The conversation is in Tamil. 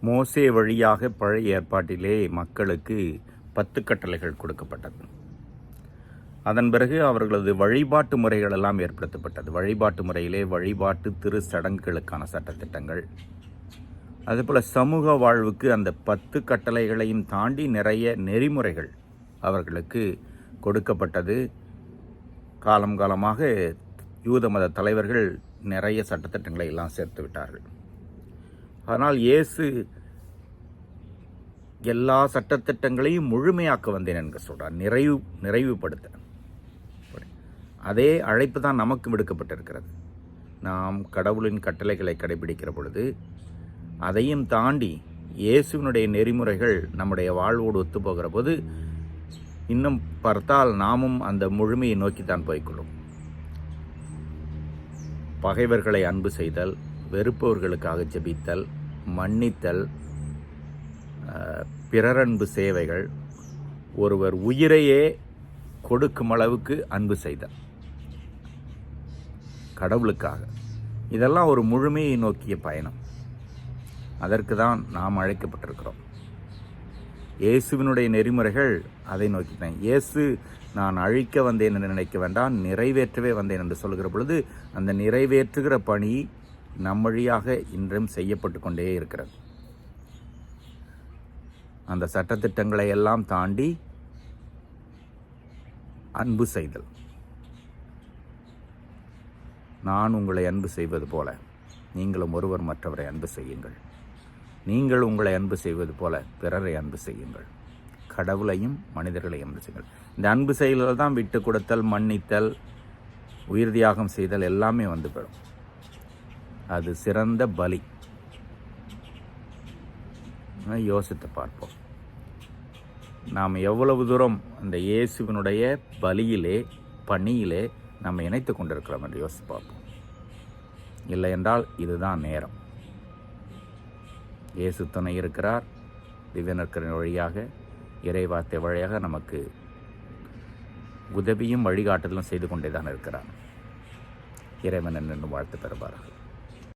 மோசே வழியாக பழைய ஏற்பாட்டிலே மக்களுக்கு பத்து கட்டளைகள் கொடுக்கப்பட்டது. அதன் பிறகு அவர்களது வழிபாட்டு முறைகள் எல்லாம் ஏற்படுத்தப்பட்டது. வழிபாட்டு முறையிலே வழிபாட்டு திரு சடங்குகளுக்கான சட்டத்திட்டங்கள். அதேபோல் சமூக வாழ்வுக்கு அந்த பத்து கட்டளைகளையும் தாண்டி நிறைய நெறிமுறைகள் அவர்களுக்கு கொடுக்கப்பட்டது. காலம் காலமாக யூத மத தலைவர்கள் நிறைய சட்டத்திட்டங்களை எல்லாம் சேர்த்து விட்டார்கள் ஆனால் இயேசு எல்லா சட்டத்திட்டங்களையும் முழுமையாக்க வந்தேன் என்று சொல்கிறார் நிறைவு நிறைவுபடுத்த அதே அழைப்பு தான் நமக்கு விடுக்கப்பட்டிருக்கிறது. நாம் கடவுளின் கட்டளைகளை கடைபிடிக்கிற பொழுது அதையும் தாண்டி இயேசுவினுடைய நெறிமுறைகள் நம்முடைய வாழ்வோடு ஒத்துப்போகிற போது இன்னும் பார்த்தால் நாமும் அந்த முழுமையை நோக்கித்தான் போய்க்கொள்ளும். பகைவர்களை அன்பு செய்தல் வெறுப்பவர்களுக்காக ஜெபித்தல் மன்னித்தல் பிறரன்பு சேவைகள் ஒருவர் உயிரையே கொடுக்கும் அளவுக்கு அன்பு செய்தல். கடவுளுக்காக. இதெல்லாம் ஒரு முழுமையை நோக்கிய பயணம். அதற்கு தான் நாம் அழைக்கப்பட்டிருக்கிறோம். இயேசுவினுடைய நெறிமுறைகள் அதை நோக்கித்தான் இயேசு நான் அழிக்க வந்தேன் என்று நினைக்க வேண்டாம் நிறைவேற்றவே வந்தேன் என்று சொல்கிற பொழுது அந்த நிறைவேற்றுகிற பணி நம் வழியாக இன்றும் செய்யப்பட்டு கொண்டே இருக்கிறது. அந்த சட்டத்திட்டங்களை எல்லாம் தாண்டி அன்பு செய்தல். நான் உங்களை அன்பு செய்வது போல நீங்களும் ஒருவர் மற்றவரை அன்பு செய்யுங்கள். நீங்கள் உங்களை அன்பு செய்வது போல பிறரை அன்பு செய்யுங்கள். கடவுளையும் மனிதர்களையும் அன்பு செய்யுங்கள். இந்த அன்பு செயல்கள் தான் விட்டு கொடுத்தல் மன்னித்தல் உயிர் தியாகம் செய்தல் எல்லாமே வந்து பெறும் அது சிறந்த பலி. யோசித்து பார்ப்போம். நாம் எவ்வளவு தூரம் அந்த இயேசுவினுடைய பலியிலே பணியிலே நம்ம இணைத்து கொண்டிருக்கிறோம் என்று யோசித்து பார்ப்போம். இல்லை என்றால் இதுதான் நேரம். இயேசு துணை இருக்கிறார். திவ்யநற்கரின் வழியாக இறைவார்த்தை வழியாக நமக்கு உதவியும் வழிகாட்டுதலும் செய்து கொண்டே தான் இருக்கிறார். இறைவன் என்று வாழ்த்து பெறுவார்கள்